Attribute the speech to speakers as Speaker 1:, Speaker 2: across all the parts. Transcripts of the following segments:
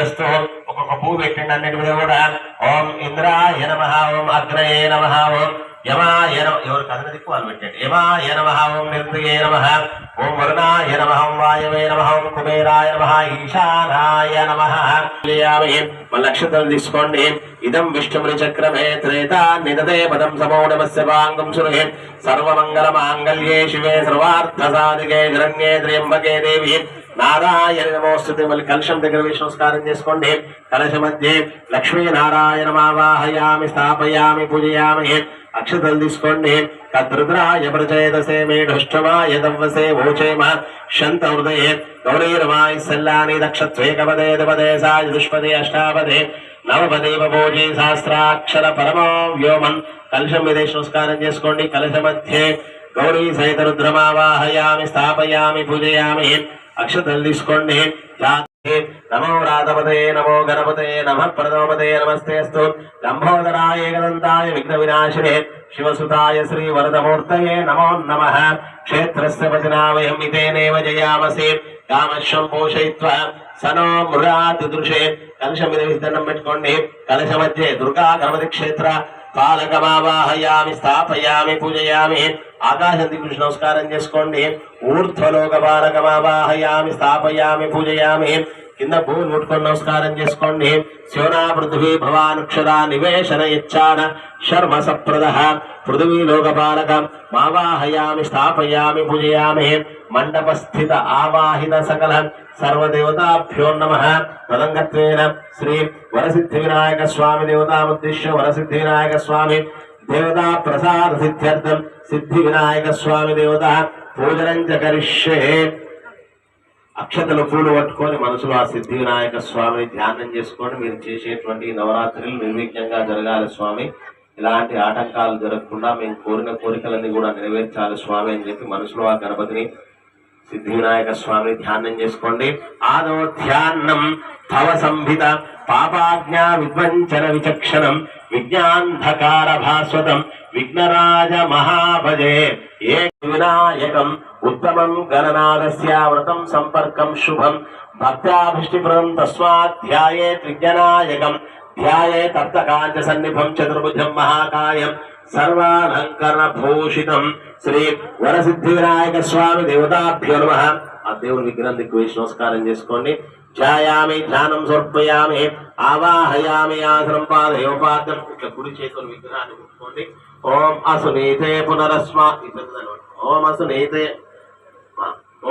Speaker 1: పూజస్తు ఒక్కొక్క పువ్వు పెట్టండి అన్నిటి మీద కూడా ఓం ఇంద్రాయ నమ ఓం అగ్రయ నమ ఓం యమాయ నమ ఎవరు కథన దిక్కు వాళ్ళు పెట్టండి యమాయ నమ ఓం నిర్దయే నమ ఓం వరుణాయ నమ ఓం వాయవే నమ ఓం కుబేరాయ నమ ఈశానాయ నమ. మన నక్షత్రం తీసుకోండి. ఇదం విష్ణుముని చక్రమే త్రేత నిదతే పదం సమోడమస్య వాంగం సురే సర్వమంగళ మాంగళ్యే శివే సర్వార్థ సాధికే హిరణ్యే త్ర్యంబకే దేవి. నారాయణ నమోస్తుతే మళ్ళీ కలశం దగ్గర వేసి నమస్కారం చేసుకోండి. కలశ మధ్య లక్ష్మీ నారాయణ మావాహయామి స్థాపయామి పూజయామి. అక్షతలు తీసుకోండి. కద్రుద్రాయ మే ఢుష్టమాయ దవ్వసే ఓచేమ శంత హృదయే. గౌరీరమాయ సల్లాని దక్షత్వేకపదే దపదే సాయ దుష్పదే అష్టాపదే నవపదేవ భోజే శాస్త్రాక్షర పరమో వ్యోమన్ కలశం మీద నమస్కారం చేసుకోండి. కలశ మధ్య గౌరీ సహిత రుద్రమావాహయామి స్థాపయామి పూజయామి. అక్షతలు తీసుకోండి. జాతే నమో రాధపదే నమో గణపతే నమ ప్రథమపదే నమస్తే లంబోదరాయ ఏకదంతాయ విఘ్న వినాశినే శివసుతాయ శ్రీ వరదమూర్తయే నమో నమ. క్షేత్రస్య భజనావయం ఇతేనేవ జయామసి. కామశ్వం పోషయిత్వ సనో మృగాతి దృశే కలశం మీద విస్తరణం పెట్టుకోండి. కలశ మధ్య దుర్గా గణపతి క్షేత్ర పాలకమావాహయామి స్థాపయామి పూజయామి ఆకాశం దిగులు నమస్కారం చేసుకోండి ఊర్ధ్వలోక పాలకమావాహయామి స్థాపయామి పూజయామి కింద భూమి ముట్టుకొని నమస్కారం చేసుకోండి. శివనా పృథ్వీ భవానుక్షరా నివేశన ఇచ్చాన శర్మ సప్రద. పృథ్వీ లోకపాలక మావాహయామి స్థాపయామి పూజయామి మండపస్థిత ఆవాహిత సకల సర్వదేవతాభ్యో నమ. తదంగత్వేన శ్రీ వరసిద్ధి వినాయక స్వామి దేవతాముద్దిశ్య వరసిద్ధి వినాయక స్వామి దేవతా ప్రసాద సిద్ధ్యర్థం సిద్ధి వినాయక స్వామి దేవత. పూజనం చ కరిష్యే. అక్షతలు పూలు పట్టుకొని మనసులో ఆ సిద్ధివినాయక స్వామిని ధ్యానం చేసుకొని మీరు చేసేటువంటి నవరాత్రులు నిర్విఘ్నంగా జరగాలి స్వామి. ఇలాంటి ఆటంకాలు జరగకుండా మేము కోరిన కోరికలన్నీ కూడా నెరవేర్చాలి స్వామి అని చెప్పి మనసులో ఆ గణపతిని సిద్ధి వినాయక స్వామిని ధ్యానం చేసుకోండి. ఆదో ధ్యానం భవ సంహిత పాపాజ్ఞ విధ్వంచన విచక్షణం విజ్ఞాంధకార భాస్వతం విఘ్నరాజ మహాభజే ఏ వినాయకం ఉత్తమం గణనాదస్య వ్రతం సంపర్కం శుభం భక్త్యాభిష్టిప్రదం తస్మాధ్యాయే విజ్ఞనాయకం ధ్యాయే తప్తకాంచ సన్నిభం చతుర్భుజం మహాకాయం సర్వాలంకరణ భూషితం శ్రీ వరసిద్ధి వినాయక స్వామి దేవతాభ్యో నమ ఆ దేవుని విగ్రహం దిక్కు నమస్కారం చేసుకోండి. ధ్యాయామి ధ్యానం సమర్పయామి ఆవాహయామి ఆసనం పాదయోపాదం ఇట్లా కుడి చేతులు విగ్రహాన్ని ముట్టుకోండి. ఓం అసునీతే పునరస్మ ఓం అసునీతే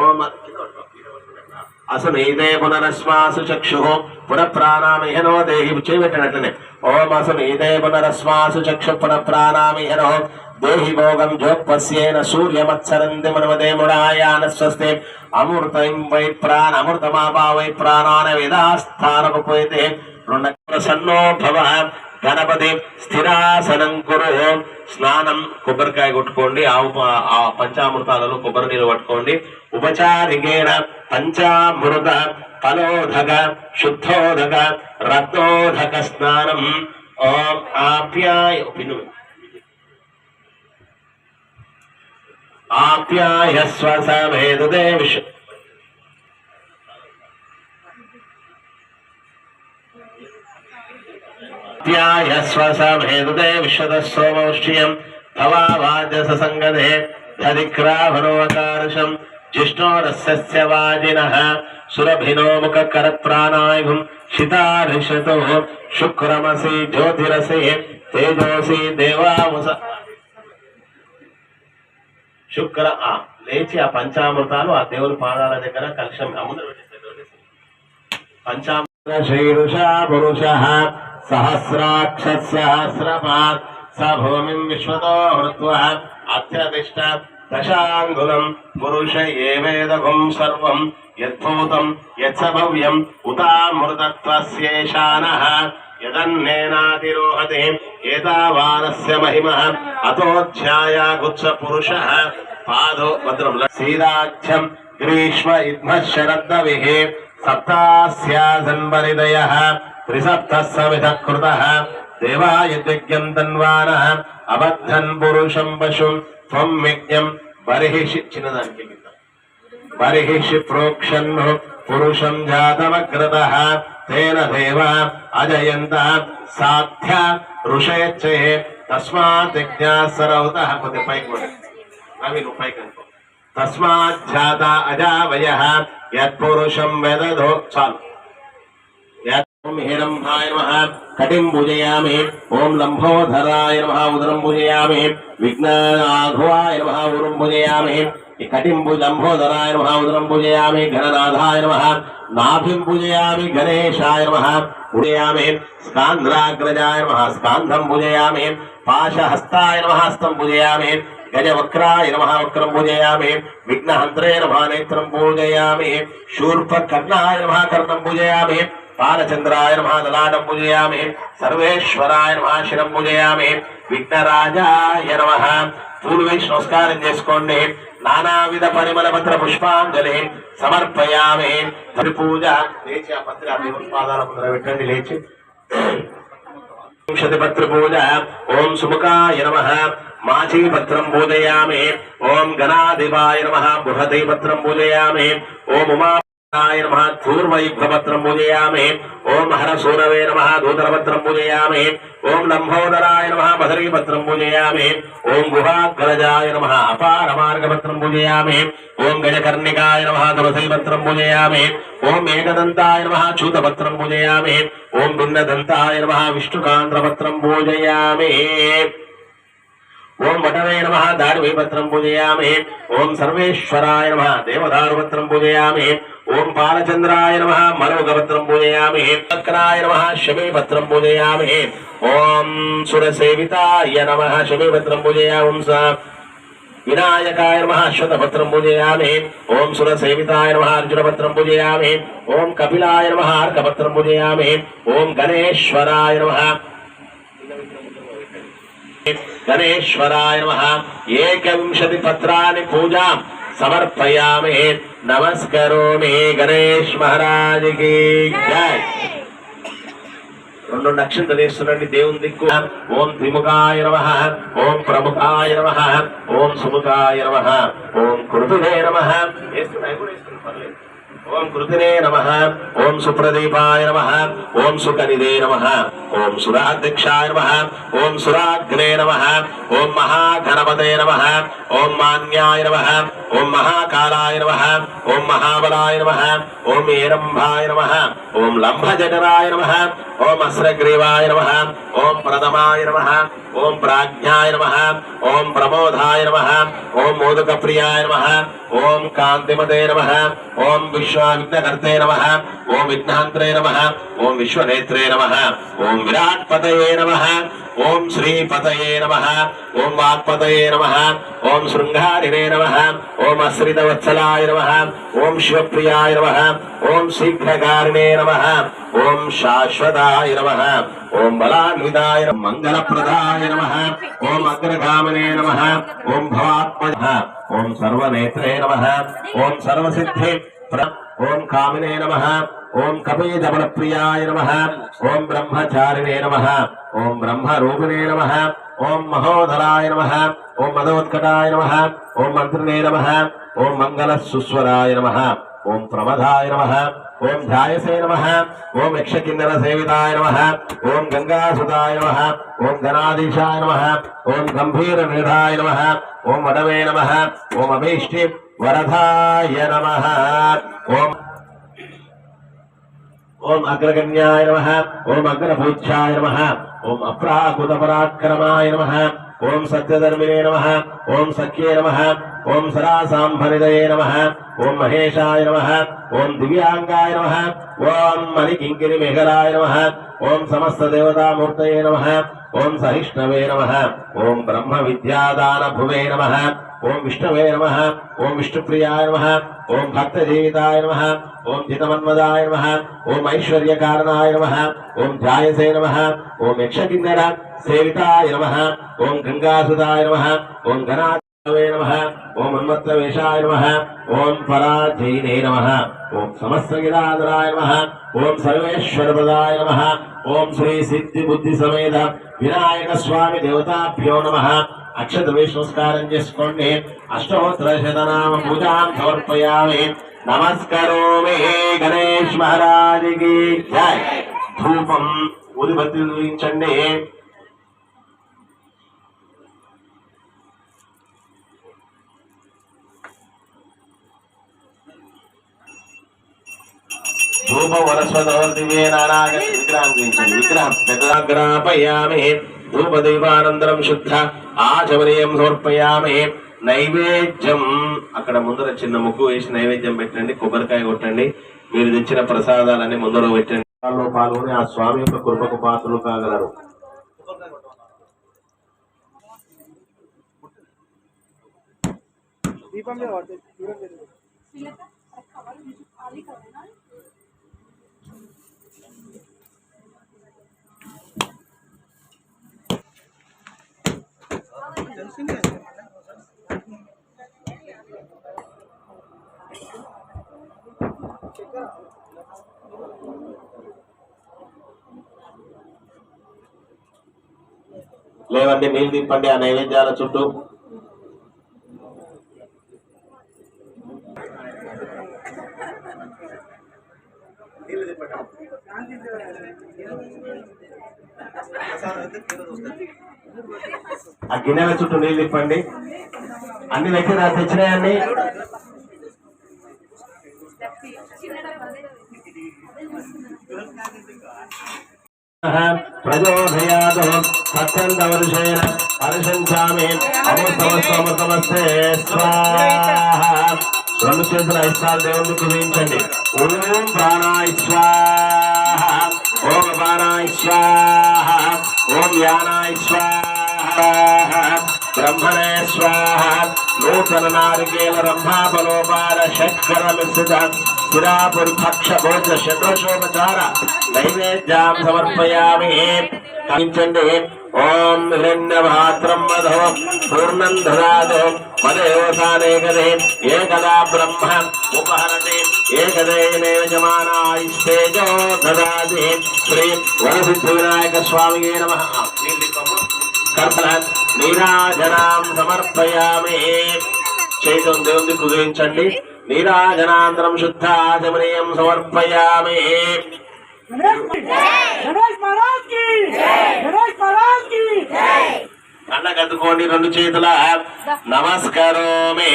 Speaker 1: ఓం అసనీతే పునరస్మాసు చక్షు పునఃప్రాణామిహనో దేహి చేయబెట్టినట్లనే ఓం అసునీతే పునరస్మాసు చక్షు పునఃప్రాణామిహనో దేహి భోగం జోపస్యేన సూర్యమత్సరంది మనమదేముడాయాన స్వస్తే అమృతం వై ప్రాణ అమృతమాపా వై ప్రాణాన వేదాస్థానముపైతే ప్రసన్నో భవ గణపతి స్థిరాసనం కురు స్నానం కొబ్బరికాయ కొట్టుకోండి ఆవు ప- ఆ పంచామృతాలలో కొబ్బరి నీళ్ళు పట్టుకోండి. ఉపచారికేణ పంచామృత ఫలోధక శుద్ధోధక రత్నోధక స్నానం. ఆప్యాయ आप्यायस्व समेतदे विश्व आप्यायस्व समेतदे विश्वदस्वमौष्टियम् भवावाजसङ्गदे अधिक्राभणोऽकारशम् जिष्णोरस्य वाजिनः सुरभिनो శుక్ర ఆ లేచి ఆ పంచామృతాలు ఆ దేవుని పాదాల దగ్గర కలశం అమ్ముదర పంచామృత శీరుష పురుష సహస్రాక్ష సహస్రపాత్ స భూమిం విశ్వతో హృత్వ అత్యతిష్ట దశాంగులం పురుష ఏవేదగం సర్వం యద్భూతం యత్సభవ్యం భవ్యం ఉతామృతత్వస్యేషానః యదన్నేనాతిరోహతే ఏతావానస్య మహిమ అతోధ్యాయాగుత్స పురుష. పాదో భద్రం సీదాఖ్యం గ్రీష్మ ఇద్మ శరద్దవిః సప్తాస్యాసన్వరిదయ త్రిసప్త సమిధ కృత దేవాయజ్ఞం తన్వాన అబద్ధన్ పురుషం పశుం త్వం యజ్ఞం బర్హిషి చిన్నదానికి కింద. బర్హిషి ప్రోక్షన్ను పురుషం జాతమగ్రత తేన దేవ అజయంత సాధ్య ఋషేచ్చే తస్మాత్ యజ్ఞాసరౌత కొద్ది పైకి పోయి. రవి నువ్వు పైకి అనుకో. తస్మాజ్జాత అజావయ యత్పురుషం వెదదో చాలు. ఓం హిరంభాయ నమః కటిం పూజయామి. ఓం లంబోధరాయ నమః ఉదరం పూజయామి. విఘ్నాఘవాయ నమః ఉదరం పూజయామి ఈ కటిం భు లంబోదరాయ ఉదరం పూజయామి ఘననాథాయ నమ నాభిం పూజయామి గణేశాయ నమ పూజయామి స్కాంధ్రాగ్రజాయ నమ స్కాంధం పూజయామి పాశహస్తాయ నమ హస్తం పూజయామి గజవక్రాయ నమ వక్రం పూజయామి విఘ్నహంత్రే నమ నేత్రం పూజయామి శూర్పకర్ణాయ నమ కర్ణం పూజయామి బాలచంద్రాయ నమ లలాటం పూజయామి సర్వేశ్వరాయ నమ శిరం పూజయామి విఘ్నరాజాయ నమ. పూలు నమస్కారం చేసుకోండి. నానావిధ పరిమళ పత్ర పుష్పాంజలి సమర్పయామి. తొలి పూజ. లేచి ఆ పత్రి ఆ దేవుని ముందర పెట్టండి లేచి. పత్ర పూజ. ఓం సుముఖాయ నమ. మాచీ పత్రం పూజయామి. ఓం గణాధిపాయ నమ. బృహదీపత్రం పూజయామి. ఓం ఉమా నమ ధూర్వైభ్రపత్రం పూజయామి. ఓం హరసూరవే నమ దూతరపత్రం పూజయామి. ఓం లంబోదరాయ నమ బదరీపత్రం పూజయామి. ఓం గుహాగ్రజాయ నమ అపారమార్గపత్రం పూజయామి. ఓం గజకర్ణికాయ నమ తులసీపత్రం పూజయామి. ఓం ఏకదంతాయ నమ చూతపత్రం పూజయామి. ఓం భిన్నదంతాయ నమ విష్ణుకాంధ్రపత్రం పూజయామి. ఓం వటవే నమ దారువీపత్రం పూజయామి. ఓం సర్వేశ్వరాయ నమ దేవదారుపత్రం పూజయామి. ఓం బాలచంద్రాయ నమ. మరోగపత్రం పూజయామి. చక్రాయ నమ. శమీపత్రం పూజయామి. ఓం సురసేవితాయ నమ. శమీపత్రం పూజయామి వినాయకాయ నమ. అశ్వతపత్రం పూజయామి. ఓం సురసేవితాయ నమ. అర్జునపత్రం పూజయామి. ఓం కపిలాయ నమ. అర్కపత్రం పూజయామి. ఓం గణేశ్వరాయ నమ. గణేశ్వరాయ నమ. ఏకవింశతి పత్రాన్ని పూజాం. సమర్పయామి. నమస్కరోమి. గణేష్ మహారాజుకి. జై. రెండు నక్షత్రాలు వేస్తున్నాండి దేవుని దిక్కు. ఓం త్రిముఖాయ నమ. ఓం ప్రముఖాయ నమ. ఓం సుముఖాయ నమ. ఓం కృతుదే నమ. వేస్తున్నాయి కూడా వేస్తున్నాయి పర్లేదు. ఓం కృతినే నమ ఓం సుప్రదీపాయ నమ ఓం సుకనిదే నమ ఓం సురాధ్యక్షాయ నమ ఓం సురాగ్నే నమ ఓం మహాగణపతే నమ ఓం మాన్యాయ నమ ఓం మహాకాలాయ నమ ఓం మహాబలాయ నమ ఓం ఏరంభాయ నమ ఓం లంభజఠరాయ నమ ఓం అస్రగ్రీవాయ నమ. ఓం ప్రథమాయ నమ. ఓం ప్రాజ్ఞాయ నమ. ఓం ప్రమోదాయ నమ. ఓం మోదక ప్రియాయ నమ. ఓం కాంతిమదే నమ. ఓం విశ్వావిఘ్నకర్తే నమ. ఓం విఘ్నాంత్రే నమ. ఓం విశ్వనేత్రే నమ. ఓం విరాట్పతయే నమ. ఓం శ్రీ పతయే నమ ఓం వాక్పతయే నమ ఓం శృంగారిణే నమ ఓం అశ్రితవత్సలాయ నమ ఓం శివప్రియాయ నమ ఓం శీఘ్రకారిణే నమ ఓం శాశ్వతాయ నమ ఓం బలాన్వితాయ మంగళప్రదాయ నమ ఓం అగ్రగామనే నమ ఓం భవాత్మ ఓం సర్వనేత్రే నమ ఓం సర్వసిద్ధి ఓం కామినే నమ ఓం కపీజబల ప్రియాయ నమ ఓం బ్రహ్మచారిణే నమ ఓం బ్రహ్మ రూపిణే నమ ఓం మహోదరాయ నమ ఓం మదోత్కటాయ నమ ఓం మంత్రిణే నమ ఓం మంగళ సుస్వరాయ నమ ఓం ప్రమదాయ నమ ఓం ధ్యాయసే నమ ఓం యక్షకిన్నర సేవితాయ నమ ఓం గంగాసుతాయ నమ ఓం గణాధీశాయ నమ ఓం గంభీర నిధాయ నమ ఓం వడవే నమ ఓం అభీష్టి వరదాయ నమ ఓం ఓం అగ్రగణ్యాయ నమ ఓం అగ్రభూత్యాయ నమ ఓం అప్రాకృత పరాక్రమాయ నమ ఓం సత్యధర్మినే నమ ఓం సఖ్యే నమ ఓం సరాసాంభనిదయే నమ ఓం మహేషాయ నమ ఓం దివ్యాంగాయ నమ ఓం మణికింకిరి మేఘలాయ నమ ఓం సమస్త దేవతామూర్తయే నమ ఓం సహిష్ణవే నమ ఓం బ్రహ్మ విద్యాదాన భువే నమ ఓం విష్ణవే నమ ఓం విష్ణుప్రియాయ నమ ఓం భక్తజీవితాయ నమ ఓం జితమన్మదాయ నమ ఓం ఐశ్వర్యకారణాయ నమ ఓం ధ్యాయసే నమ ఓం యక్షకిన్నర సేవితాయ నమ ఓం గంగాసుదాయ నమ ఓం గణా ఓం మన్మత్రవేషాయ నమ ఓం పరాజైనే నమ ఓం సమస్తగిరాధరాయ నమ ఓం సర్వేశ్వరపదాయ నమ ఓం శ్రీ సిద్ధి బుద్ధి సమేత వినాయక స్వామి దేవతాభ్యో నమ అక్షత నమస్కారం చేసుకోండి. అష్టోత్తర శతనామ పూజాం సమర్పయామి. నమస్కరోమి గణేష్ మహారాజుకి. జై. ధూపం ఉదిబత్తి చూపించండి ధూప వరస్వతవర్తివే నానాగ విగ్రహం చూపించండి విగ్రహం పెద్దగ్రాపయామి ధూప శుద్ధ. ఆచమనీయం సమర్పయామి నైవేద్యం. అక్కడ ముందర చిన్న ముగ్గు వేసి నైవేద్యం పెట్టండి కొబ్బరికాయ కొట్టండి మీరు తెచ్చిన ప్రసాదాలన్నీ ముందర పెట్టండి. పాల్గొని ఆ స్వామి యొక్క కృపకు పాత్రలు కాగలరు. లేవండి నీళ్ళు తిప్పండి ఆ నైవేద్యాల చుట్టూ. నీళ్ళు ఆ గిన్నెల చుట్టూ నీళ్ళు ఇప్పండి. అన్ని దగ్గర తెచ్చినాయండి ప్రచోదయాత్ సత్యంత వర్షేణ హర్షించామి అమృతమస్తమృతమస్తే స్వాహ. రెండు చేతుల ఇష్టాలు దేవుడికి చూపించండి ఓం ప్రాణాయ స్వాహ. ఓం ప్రాణాయ స్వాహ ఓం యానాయ స్వాహ బ్రహ్మణే స్వాహ నూతన నారికేల రంభాపలోపాల శంకర మిశ్రిత స్థిరాపుర్భక్ష భోజ షడ్రశోపచార నైవేద్యాం సమర్పయామి కవించండి ఓం హిరణ్యభాత్రం మధో పూర్ణం దదాదో మదేవసానేకదే ఏకదా బ్రహ్మ ఉపహరతే ఏకదేనైవ జమానాయిస్తేజో దదాతి శ్రీ వరసిద్ధివినాయక స్వామియే నమ. కర్తల నీరాజనాం సమర్పయామి. చేతం దేవుని కుదిరించండి నీరాజనాంతరం శుద్ధాచమనీయం సమర్పయామి. అన్నగద్దుకోండి రెండు చేతుల నమస్కారమే.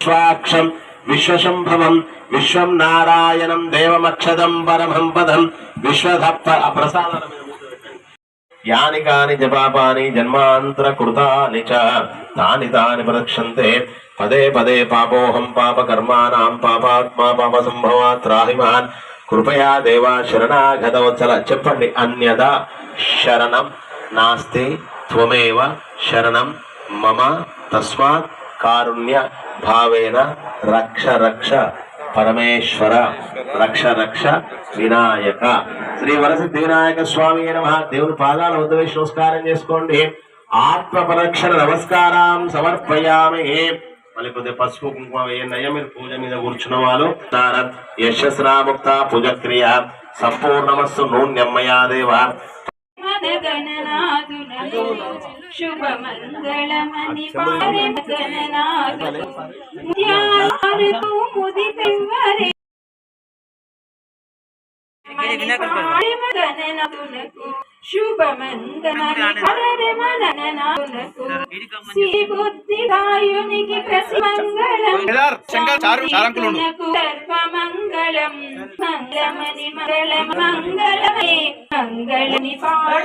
Speaker 1: విశ్వాక్షం విశ్వశంభవం విశ్వం నారాయణం దేవమక్షదం పరమం పదం విశ్వధ ప్రసాదం యాని కాని జపాపాని జన్మాంతర కృతాని చ. తాని తాని ప్రదక్షంతే పదే పదే పాపోహం పాప కర్మాణం పాపాత్మా పాప సంభవాత్ త్రాహిమాన్ కృపయా దేవా శరణాగతవత్సల. చెప్పండి అన్యదా శరణం. నాస్తి త్వమేవ శరణం. మమ తస్మాత్ కారుణ్య భావేన రక్ష రక్ష. పరమేశ్వర రక్ష రక్ష వినాయక. శ్రీ వరసిద్ధి వినాయక స్వామి నమ. దేవుని పాదాల వద్ద వేసి నమస్కారం చేసుకోండి. ఆత్మ పరక్షణ నమస్కారం సమర్పయామి. మళ్ళీ కొద్దిగా పసుపు కుంకుమ వేయండి. అయ్యా మీరు పూజ మీద కూర్చున్న వాళ్ళు యశస్రాముక్త పూజ క్రియ సంపూర్ణమస్సు నూన్యమ్మయా దేవ.
Speaker 2: గణనాథునకు ప్రసిమంగళం సర్వమంగళం మంగళమని మంగళమే మంగళని పాడ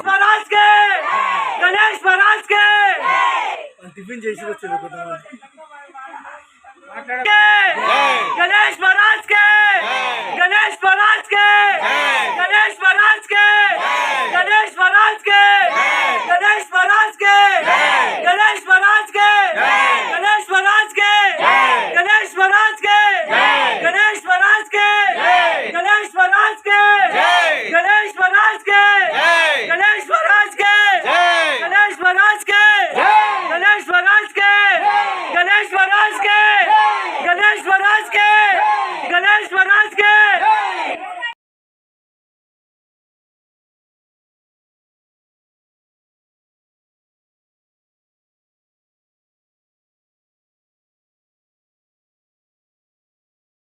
Speaker 3: टिफ़िन चेसुकोचे अनुकुंटुन्नाम गणेश महाराज के गणेश महाराज के गणेश महाराज के गणेश